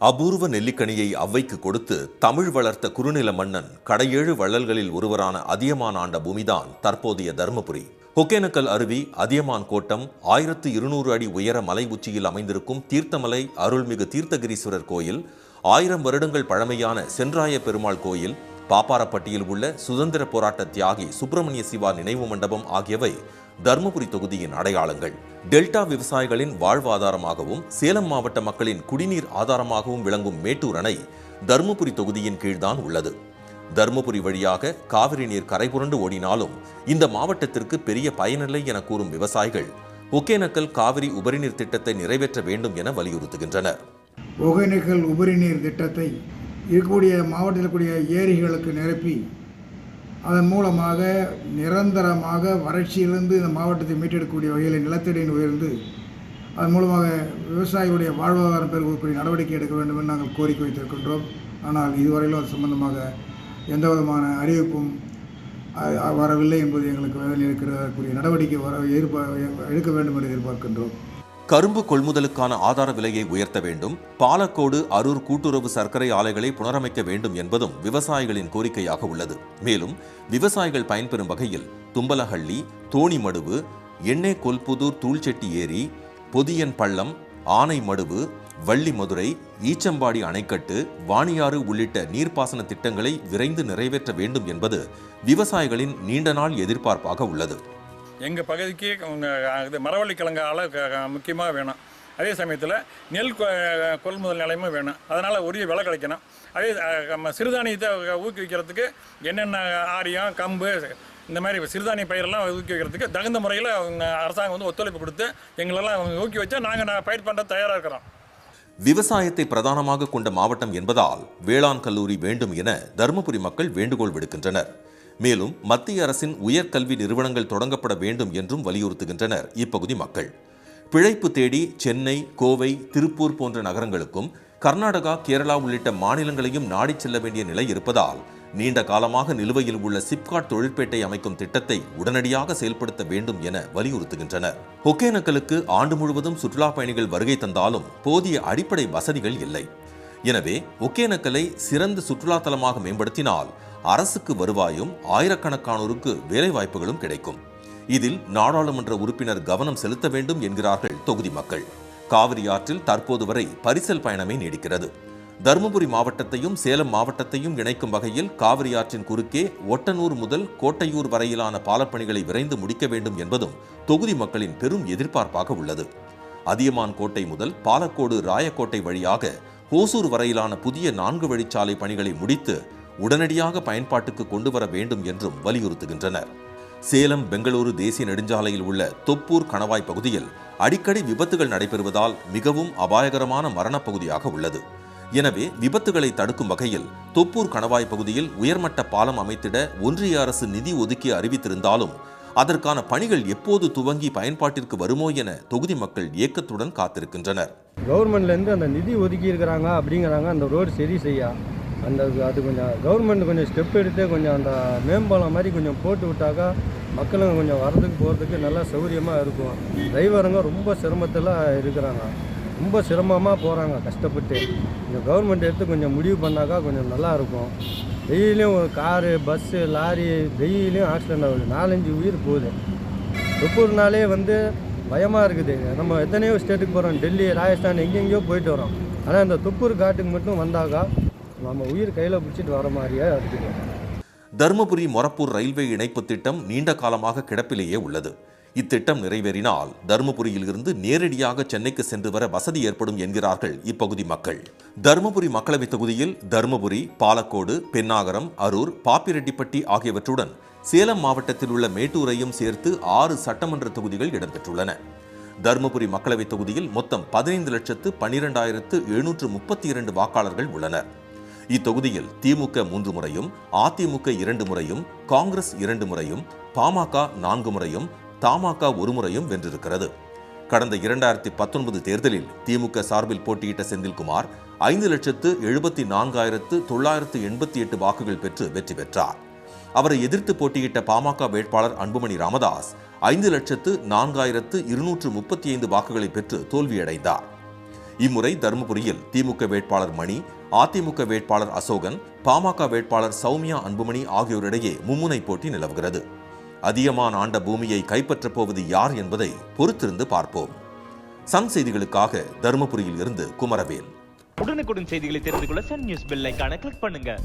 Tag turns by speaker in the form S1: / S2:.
S1: அபூர்வ நெல்லிக்கனியை அவ்வைக்கு கொடுத்து தமிழ் வளர்த்த குறுநில மன்னன் கடையேழு வள்ளல்களில் ஒருவரான அதியமான் ஆண்ட பூமிதான் தற்போதைய தர்மபுரி. ஒகேனக்கல் அருவி அதியமான் கோட்டம் ஆயிரத்து இருநூறு அடி உயர மலை உச்சியில் அமைந்திருக்கும் தீர்த்தமலை அருள்மிகு தீர்த்தகிரீஸ்வரர் கோயில் ஆயிரம் வருடங்கள் பழமையான சென்றாய பெருமாள் கோயில் பாப்பாரப்பட்டியில் உள்ள சுதந்திர போராட்ட தியாகி சுப்பிரமணிய சிவா நினைவு மண்டபம் ஆகியவை தருமபுரி தொகுதியின் அடையாளங்கள். டெல்டா விவசாயிகளின் வாழ்வாதாரமாகவும் சேலம் மாவட்ட மக்களின் குடிநீர் ஆதாரமாகவும் விளங்கும் மேட்டூர் அணை தருமபுரி தொகுதியின் கீழ்தான் உள்ளது. தருமபுரி வழியாக காவிரி நீர் கரைபுரண்டு ஓடினாலும் இந்த மாவட்டத்திற்கு பெரிய பயனில்லை என கூறும் விவசாயிகள் ஒகேனக்கல் காவிரி உபரிநீர் திட்டத்தை நிறைவேற்ற வேண்டும் என வலியுறுத்துகின்றனர்.
S2: ஒகேனக்கல் உபரிநீர் திட்டத்தை இருக்கக்கூடிய மாவட்டத்தில் இருக்கக்கூடிய ஏரிகளுக்கு நிரப்பி அதன் மூலமாக நிரந்தரமாக வறட்சியிலிருந்து இந்த மாவட்டத்தை மீட்டெடுக்கக்கூடிய வகையில் நிலத்தடியின் உயர்ந்து அதன் மூலமாக விவசாயிகளுடைய வாழ்வாதாரம் பெருகக்கூடிய நடவடிக்கை எடுக்க வேண்டும் என்று நாங்கள் கோரிக்கை வைத்திருக்கின்றோம். ஆனால் இதுவரையிலும் அது சம்பந்தமாக எந்த விதமான அறிவிப்பும் வரவில்லை என்பது எங்களுக்கு வேதனை இருக்கிறக்கூடிய நடவடிக்கை வர எதிர்பார்க்க எடுக்க வேண்டும் என்று எதிர்பார்க்கின்றோம்.
S1: கரும்பு கொள்முதலுக்கான ஆதார விலையை உயர்த்த வேண்டும். பாலக்கோடு அரூர் கூட்டுறவு சர்க்கரை ஆலைகளை புனரமைக்க வேண்டும் என்பதும் விவசாயிகளின் கோரிக்கையாக உள்ளது. மேலும் விவசாயிகள் பயன்பெறும் வகையில் தும்பலஹள்ளி தோணிமடுவு எண்ணெய் கொல்புதூர் தூள்செட்டி ஏரி பொதியன் பள்ளம் வள்ளி மதுரை ஈச்சம்பாடி அணைக்கட்டு வாணியாறு உள்ளிட்ட நீர்ப்பாசன திட்டங்களை விரைந்து நிறைவேற்ற வேண்டும் என்பது விவசாயிகளின் நீண்ட நாள் எதிர்பார்ப்பாக உள்ளது.
S3: எங்கள் பகுதிக்கு இது மரவள்ளி கிழங்கால முக்கியமாக வேணும். அதே சமயத்தில் நெல் கொ- கொள்முதல் நிலையமும் வேணும். அதனால் உரிய விலை கிடைக்கணும். அதே நம்ம சிறுதானியத்தை ஊக்குவிக்கிறதுக்கு என்னென்ன ஆரியம் கம்பு இந்த மாதிரி சிறுதானிய பயிரெல்லாம் ஊக்குவிக்கிறதுக்கு தகுந்த முறையில் அவங்க அரசாங்கம் வந்து ஒத்துழைப்பு கொடுத்து எங்களெல்லாம் ஊக்குவிச்சா நாங்கள் நான் பயிர் பண்ணுற தயாராக இருக்கிறோம்.
S1: விவசாயத்தை பிரதானமாக கொண்ட மாவட்டம் என்பதால் வேளாண் கல்லூரி வேண்டும் என தருமபுரி மக்கள் வேண்டுகோள் விடுக்கின்றனர். மேலும் மத்திய அரசின் உயர்கல்வி நிறுவனங்கள் தொடங்கப்பட வேண்டும் என்றும் வலியுறுத்துகின்றனர் இப்பகுதி மக்கள். பிழைப்பு தேடி சென்னை கோவை திருப்பூர் போன்ற நகரங்களுக்கும் கர்நாடகா கேரளா உள்ளிட்ட மாநிலங்களையும் நாடிச் செல்ல வேண்டிய நிலை இருப்பதால் நீண்ட காலமாக நிலுவையில் உள்ள சிப்காட் தொழிற்பேட்டை அமைக்கும் திட்டத்தை உடனடியாக செயல்படுத்த வேண்டும் என வலியுறுத்துகின்றனர். ஒகேனக்கலுக்கு ஆண்டு முழுவதும் சுற்றுலா பயணிகள் வருகை தந்தாலும் போதிய அடிப்படை வசதிகள் இல்லை. எனவே ஒகேனக்கலை சிறந்த சுற்றுலா தலமாக மேம்படுத்தினால் அரசுக்கு வருவாயும் ஆயிரக்கணக்கானோருக்கு வேலைவாய்ப்புகளும் கிடைக்கும். இதில் நாடாளுமன்ற உறுப்பினர் கவனம் செலுத்த வேண்டும் என்கிறார்கள் தொகுதி மக்கள். காவிரி ஆற்றில் தற்போது வரை பரிசல் பயணமே நீடிக்கிறது. தருமபுரி மாவட்டத்தையும் சேலம் மாவட்டத்தையும் இணைக்கும் வகையில் காவிரி ஆற்றின் குறுக்கே ஒட்டனூர் முதல் கோட்டையூர் வரையிலான பாலப்பணிகளை விரைந்து முடிக்க வேண்டும் என்பதும் தொகுதி மக்களின் பெரும் எதிர்பார்ப்பாக உள்ளது. அதியமான் கோட்டை முதல் பாலக்கோடு ராயக்கோட்டை வழியாக ஹோசூர் வரையிலான புதிய நான்கு வழிச்சாலை பணிகளை முடித்து உடனடியாக பயன்பாட்டுக்கு கொண்டு வர வேண்டும் என்றும் வலியுறுத்துகின்றனர். சேலம் பெங்களூரு தேசிய நெடுஞ்சாலையில் உள்ள தொப்பூர் கணவாய் பகுதியில் அடிக்கடி விபத்துகள் நடைபெறுவதால் மிகவும் அபாயகரமான மரணப் பகுதியாக உள்ளது. எனவே விபத்துகளை தடுக்கும் வகையில் தொப்பூர் கணவாய் பகுதியில் உயர்மட்ட பாலம் அமைத்திட ஒன்றிய அரசு நிதி ஒதுக்கி அறிவித்திருந்தாலும் அதற்கான பணிகள் எப்போது துவங்கி பயன்பாட்டிற்கு வருமோ என தொகுதி மக்கள் ஏக்கத்துடன் காத்திருக்கின்றனர்.
S4: கவர்மெண்ட்லேருந்து அந்த நிதி ஒதுக்கி இருக்கிறாங்க அப்படிங்கிறாங்க அந்த ரோடு சரி செய்யா. அந்த அது கொஞ்சம் கவர்மெண்ட் கொஞ்சம் ஸ்டெப் எடுத்து கொஞ்சம் அந்த மேம்பாலம் மாதிரி கொஞ்சம் போட்டு விட்டாக்கா மக்களும் கொஞ்சம் வரதுக்கு போகிறதுக்கு நல்லா சௌகரியமாக இருக்கும். டிரைவருங்க ரொம்ப சிரமத்தில் இருக்கிறாங்க. ரொம்ப சிரமமாக போகிறாங்க கஷ்டப்பட்டு. இந்த கவர்மெண்ட் எடுத்து கொஞ்சம் முடிவு பண்ணாக்கா கொஞ்சம் நல்லா இருக்கும். டெய்லியும் காரு பஸ்ஸு லாரி டெய்லியும் ஆக்சிடென்ட் ஆகுது. நாலஞ்சு உயிர் போகுது. தொப்பூர்னாலே வந்து பயமாக இருக்குது. நம்ம எத்தனையோ ஸ்டேட்டுக்கு போகிறோம் டெல்லி ராஜஸ்தான் எங்கெங்கேயோ போயிட்டு வரோம். ஆனால் இந்த தொப்பூர் காட்டுக்கு மட்டும் வந்தாக்கா நம்ம உயிர் கையில் பிடிச்சிட்டு வர மாதிரியே இருக்குது
S1: தருமபுரி மொரப்பூர் ரயில்வே இணைப்பு திட்டம் நீண்ட காலமாக கிடப்பிலேயே உள்ளது. இத்திட்டம் நிறைவேறினால் தருமபுரியில் இருந்து நேரடியாக சென்னைக்கு சென்று வர வசதி ஏற்படும் என்கிறார்கள் இப்பகுதி மக்கள். தருமபுரி மக்களவைத் தொகுதியில் தருமபுரி பாலக்கோடு பெண்ணாகரம் அரூர் பாப்பிரெட்டிப்பட்டி ஆகியவற்றுடன் சேலம் மாவட்டத்தில் உள்ள மேட்டூரையும் சேர்த்து ஆறு சட்டமன்ற தொகுதிகள் இடம்பெற்றுள்ளன. தருமபுரி மக்களவைத் தொகுதியில் மொத்தம் பதினைந்து லட்சத்து பன்னிரெண்டாயிரத்து எழுநூற்று முப்பத்தி இரண்டு வாக்காளர்கள் உள்ளனர். இத்தொகுதியில் திமுக மூன்று முறையும் அதிமுக இரண்டு முறையும் காங்கிரஸ் இரண்டு முறையும் பாமக நான்கு முறையும் தமாக ஒரு முறையும் வென்றிருக்கிறது. கடந்த இரண்டாயிரத்தி பத்தொன்பது தேர்தலில் திமுக சார்பில் போட்டியிட்ட செந்தில்குமார் ஐந்து லட்சத்து எழுபத்தி நான்காயிரத்து தொள்ளாயிரத்து எண்பத்தி எட்டு வாக்குகள் பெற்று வெற்றி பெற்றார். அவரை எதிர்த்து போட்டியிட்ட பாமக வேட்பாளர் அன்புமணி ராமதாஸ் ஐந்து லட்சத்து நான்காயிரத்து இருநூற்று முப்பத்தி ஐந்து வாக்குகளை பெற்று தோல்வியடைந்தார். இம்முறை தருமபுரியில் திமுக வேட்பாளர் மணி அதிமுக வேட்பாளர் அசோகன் பாமக வேட்பாளர் சௌமியா அன்புமணி ஆகியோரிடையே மும்முனை போட்டி நிலவுகிறது. அதியமான் ஆண்ட பூமியை கைப்பற்றப் போவது யார் என்பதை பொறுத்திருந்து பார்ப்போம். சன் செய்திகளுக்காக தருமபுரியில் இருந்து குமரவேல்.
S5: உடனுக்குடன் செய்திகளை தெரிந்து கொள்ள சன் நியூஸ் பெல் ஐகானை கிளிக் பண்ணுங்க.